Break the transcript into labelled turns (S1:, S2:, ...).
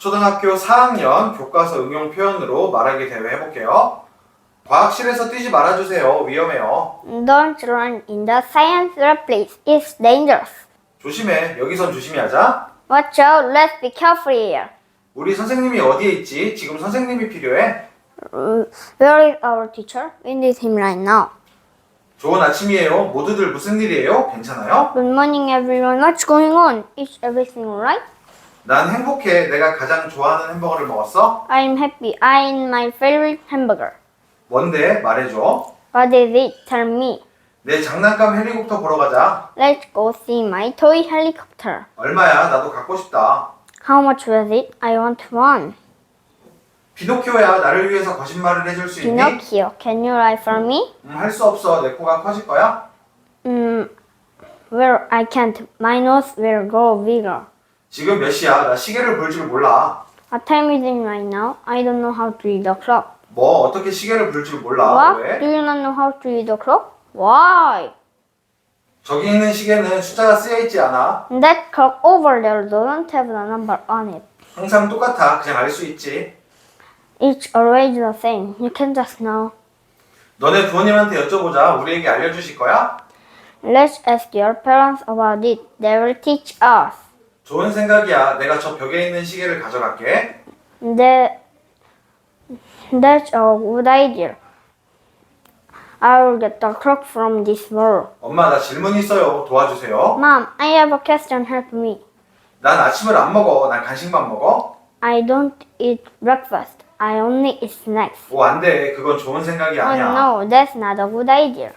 S1: 초등학교 4학년 교과서 응용 표현으로 말하기 대회 해볼게요. 과학실에서 뛰지 말아주세요. 위험해요.
S2: Don't run in the science lab, please. It's dangerous.
S1: 조심해. 여기선 조심히 하자.
S2: Watch out. Let's be careful here.
S1: 우리 선생님이 어디에 있지? 지금 선생님이 필요해.
S2: Uh, Where is our teacher? We need him right now.
S1: 좋은 아침이에요. 모두들 무슨 일이에요? 괜찮아요?
S2: Good morning, everyone. What's going on? Is everything alright?
S1: 난 행복해. 내가 가장 좋아하는 햄버거를 먹었어.
S2: I'm happy. I eat my favorite hamburger.
S1: 뭔데? 말해줘.
S2: What is it? Tell me.
S1: 내 장난감 헬리콥터 보러 가자.
S2: Let's go see my toy helicopter.
S1: 얼마야? 나도 갖고 싶다.
S2: How much was it? I want one.
S1: 피노키오야, 나를 위해서 거짓말을 해줄 수 있니?
S2: Pinocchio, can you write for me?
S1: 음, 할 수 없어. 내 코가 커질 거야.
S2: Mm, well, I can't. My nose will grow bigger.
S1: 지금 몇 시야? 나 시계를 볼 줄 몰라.
S2: What time is it right now? I don't know how to read the clock.
S1: 뭐 어떻게 시계를 볼 줄 몰라?
S2: What? Do
S1: 왜?
S2: you not know how to read the clock? Why?
S1: 저기 있는 시계는 숫자가 쓰여 있지 않아.
S2: That clock over there doesn't have the number on it.
S1: 항상 똑같아. 그냥 알 수 있지.
S2: It's always the same. You can just know.
S1: 너네 부모님한테 여쭤보자. 우리에게 알려주실 거야?
S2: Let's ask your parents about it. They will teach us.
S1: 좋은 생각이야. 내가 저 벽에 있는 시계를 가져갈게.
S2: That, that's a good idea. I will get the clock from this wall.
S1: 엄마 나 질문 있어요. 도와주세요.
S2: Mom, I have a question. Help me.
S1: 난 아침을 안 먹어. 난 간식만 먹어.
S2: I don't eat breakfast. I only eat snacks.
S1: 오, 안 돼. 그건 좋은 생각이
S2: Oh
S1: 아니야.
S2: no, that's not a good idea.